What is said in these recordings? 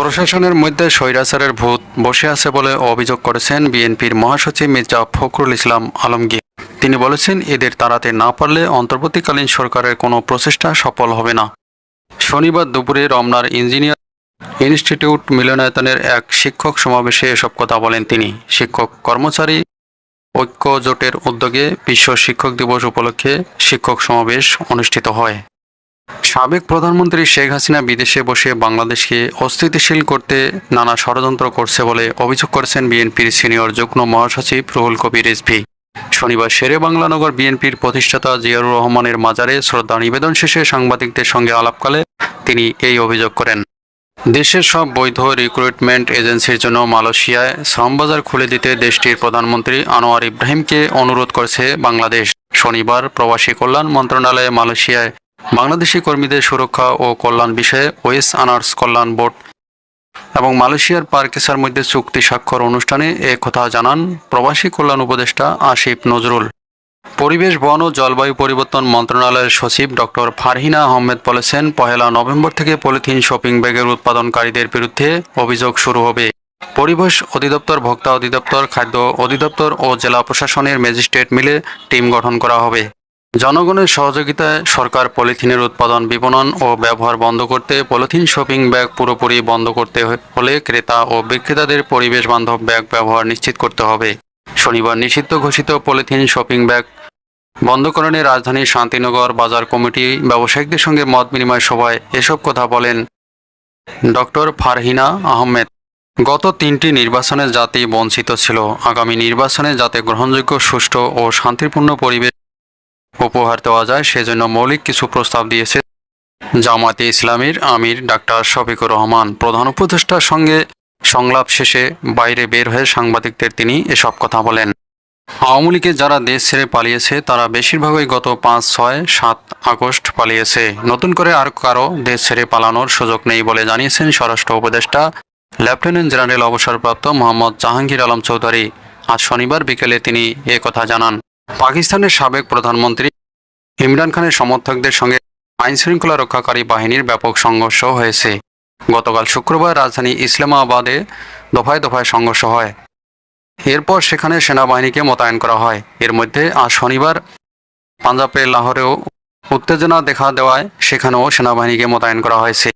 প্রশাসনের মধ্যে স্বৈরাচারের ভূত বসে আছে বলে অভিযোগ করেছেন বিএনপির মহাসচিব মির্জা ফখরুল ইসলাম আলমগীর। তিনি বলেছেন, এদের তাড়াতে না পারলে অন্তর্বর্তীকালীন সরকারের কোনো প্রচেষ্টা সফল হবে না। শনিবার দুপুরে রমনার ইঞ্জিনিয়ার ইনস্টিটিউট মিলনায়তনের এক শিক্ষক সমাবেশে এসব কথা বলেন তিনি। শিক্ষক কর্মচারী ঐক্য জোটের উদ্যোগে বিশ্ব শিক্ষক দিবস উপলক্ষে শিক্ষক সমাবেশ অনুষ্ঠিত হয়। সাবেক প্রধানমন্ত্রী শেখ হাসিনা বিদেশে বসে বাংলাদেশকে অস্থিতিশীল করতে নানা ষড়যন্ত্র করছে বলে অভিযোগ করেছেন বিএনপির সিনিয়র যুগ্ম মহাসচিব রুহুল কবির রিজভী শনিবার শেরে বাংলানগর বিএনপির প্রতিষ্ঠাতা জিয়াউর রহমানের মাজারে শ্রদ্ধা নিবেদন শেষে সাংবাদিকদের সঙ্গে আলাপকালে তিনি এই অভিযোগ করেন। দেশের সব বৈধ রিক্রুটমেন্ট এজেন্সির জন্য মালয়েশিয়ায় শ্রমবাজার খুলে দিতে দেশটির প্রধানমন্ত্রী আনোয়ার ইব্রাহিমকে অনুরোধ করেছে বাংলাদেশ। শনিবার প্রবাসী কল্যাণ মন্ত্রণালয়ে মালয়েশিয়ায় বাংলাদেশি কর্মীদের সুরক্ষা ও কল্যাণ বিষয়ে ওয়েস আনার্স কল্যাণ বোর্ড এবং মালয়েশিয়ার পার্কেসার মধ্যে চুক্তি স্বাক্ষর অনুষ্ঠানে এ কথা জানান প্রবাসী কল্যাণ উপদেষ্টা আসিফ নজরুল। পরিবেশ, বন ও জলবায়ু পরিবর্তন মন্ত্রণালয়ের সচিব ডক্টর ফারহিনা আহমেদ বলেছেন, পহেলা নভেম্বর থেকে পলিথিন শপিং ব্যাগের উৎপাদনকারীদের বিরুদ্ধে অভিযোগ শুরু হবে। পরিবেশ অধিদপ্তর, ভোক্তা অধিদপ্তর, খাদ্য অধিদপ্তর ও জেলা প্রশাসনের ম্যাজিস্ট্রেট মিলে টিম গঠন করা হবে। জনগণের সহযোগিতায় সরকার পলিথিনের উৎপাদন, বিপণন ও ব্যবহার বন্ধ করতে, পলিথিন শপিং ব্যাগ পুরোপুরি বন্ধ করতে হলে ক্রেতা ও বিক্রেতাদের পরিবেশ বান্ধব ব্যাগ ব্যবহার নিশ্চিত করতে হবে। শনিবার নিষিদ্ধ ঘোষিত পলিথিন শপিং ব্যাগ বন্ধকরণে রাজধানীর শান্তিনগর বাজার কমিটি ব্যবসায়িকদের সঙ্গে মত বিনিময় সভায় এসব কথা বলেন ডক্টর ফারহিনা আহমেদ। গত তিনটি নির্বাচনে জাতি বঞ্চিত ছিল। আগামী নির্বাচনে যাতে গ্রহণযোগ্য, সুষ্ঠু ও শান্তিপূর্ণ পরিবেশ উপহার দেওয়া যায়, সেজন্য মৌলিক কিছু প্রস্তাব দিয়েছে জামাতে ইসলামীর আমির ডাক্তার শফিকুর রহমান। প্রধান উপদেষ্টার সঙ্গে সংলাপ শেষে বাইরে বের হয়ে সাংবাদিকদের তিনি এসব কথা বলেন। আওয়ামী লীগে যারা দেশ ছেড়ে পালিয়েছে, তারা বেশিরভাগই গত পাঁচ, ছয়, সাত আগস্ট পালিয়েছে। নতুন করে আর কারও দেশ ছেড়ে পালানোর সুযোগ নেই বলে জানিয়েছেন স্বরাষ্ট্র উপদেষ্টা, লেফটেন্যান্ট জেনারেল অবসরপ্রাপ্ত মোহাম্মদ জাহাঙ্গীর আলম চৌধুরী। আজ শনিবার বিকেলে তিনি কথা জানান। পাকিস্তানের সাবেক প্রধানমন্ত্রী ইমরান খানের সমর্থকদের সঙ্গে আইন শৃঙ্খলা রক্ষাকারী বাহিনীর ব্যাপক সংঘর্ষ হয়েছে। গতকাল শুক্রবার রাজধানী ইসলামাবাদে দফায় দফায় সংঘর্ষ হয়। এরপর সেখানে সেনাবাহিনীকে মোতায়েন করা হয়। এর মধ্যে আজ শনিবার পাঞ্জাবের লাহোরেও উত্তেজনা দেখা দেওয়ায় সেখানেও সেনাবাহিনীকে মোতায়েন করা হয়েছে।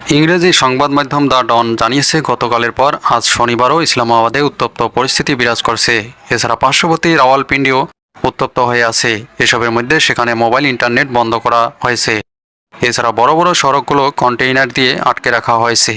ইংরেজি সংবাদ মাধ্যম দ্য ডন জানিয়েছে, গতকালের পর আজ শনিবারও ইসলামাবাদে উত্তপ্ত পরিস্থিতি বিরাজ করছে। এছাড়া পার্শ্ববর্তী রাওয়ালপিন্ডিও উত্তপ্ত হয়ে আছে। এসবের মধ্যে সেখানে মোবাইল, ইন্টারনেট বন্ধ করা হয়েছে। এছাড়া বড় বড় সড়কগুলো কন্টেইনার দিয়ে আটকে রাখা হয়েছে।